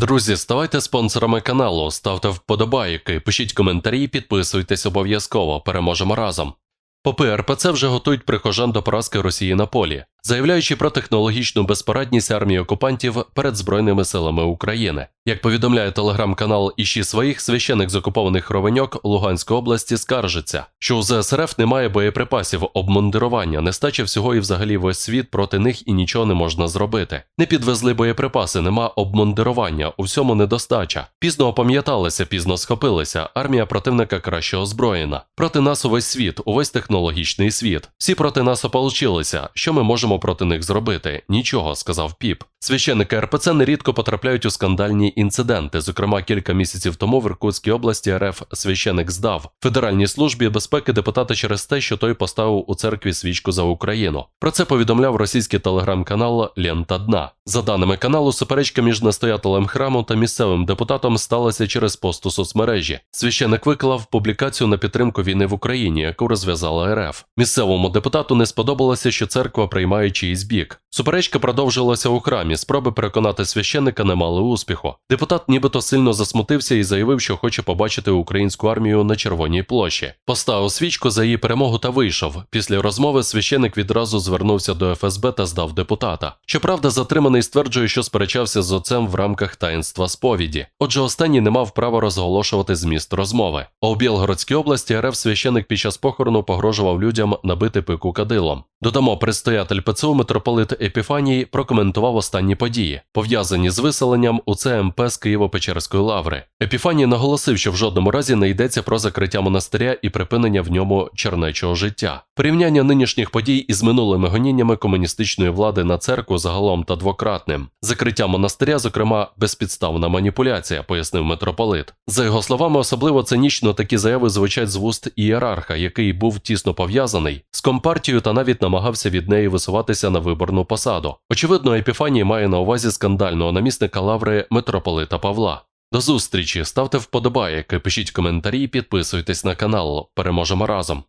Друзі, ставайте спонсорами каналу, ставте вподобайки, пишіть коментарі, підписуйтесь обов'язково. Переможемо разом. Попи РПЦ вже готують прихожан до поразки Росії на полі, заявляючи про технологічну безпорадність армії окупантів перед Збройними силами України. Як повідомляє телеграм-канал Іші своїх, священик з окупованих Ровеньок Луганської області скаржиться, що у ЗСРФ немає боєприпасів, обмундирування, нестача всього і взагалі весь світ проти них і нічого не можна зробити. Не підвезли боєприпаси, нема обмундирування, у всьому недостача. Пізно опам'яталися, пізно схопилися. Армія противника краще озброєна. Проти нас увесь світ, увесь технологічний світ. Всі проти нас ополчилися. Що ми можемо проти них зробити? Нічого, сказав Піп. Священники РПЦ нерідко потрапляють у скандальні інциденти. Зокрема, кілька місяців тому в Іркутській області РФ священик здав Федеральній службі безпеки депутата через те, що той поставив у церкві свічку за Україну. Про це повідомляв російський телеграм-канал Лента Дна. За даними каналу, суперечка між настоятелем храму та місцевим депутатом сталася через пост у соцмережі. Священик виклав публікацію на підтримку війни в Україні, яку розв'язала РФ. Місцевому депутату не сподобалося, що церква приймає чиїсь бік. Суперечка продовжилася у храмі. Спроби переконати священника не мали успіху. Депутат нібито сильно засмутився і заявив, що хоче побачити українську армію на Червоній площі. Поставив свічку за її перемогу та вийшов. Після розмови священик відразу звернувся до ФСБ та здав депутата. Щоправда, затриманий стверджує, що сперечався з отцем в рамках таїнства сповіді. Отже, останній не мав права розголошувати зміст розмови. А у Білгородській області РФ священик під час похорону погрожував людям набити пику кадилом. Додамо, предстоятель ПЦУ митрополит Епіфаній прокоментував останні події, пов'язані з виселенням у ЦМП з Києво-Печерської лаври. Епіфаній наголосив, що в жодному разі не йдеться про закриття монастиря і припинення в ньому чернечого життя. Порівняння нинішніх подій із минулими гоніннями комуністичної влади на церкву загалом та двократним. Закриття монастиря, зокрема, безпідставна маніпуляція, пояснив митрополит. За його словами, особливо цинічно такі заяви звучать з вуст ієрарха, який був тісно пов'язаний з компартією та навіть намагався від неї висуватися на виборну посаду. Очевидно, Епіфаній має на увазі скандального намісника лаври митрополита Павла. До зустрічі, ставте вподобайки, пишіть коментарі, підписуйтесь на канал. Переможемо разом.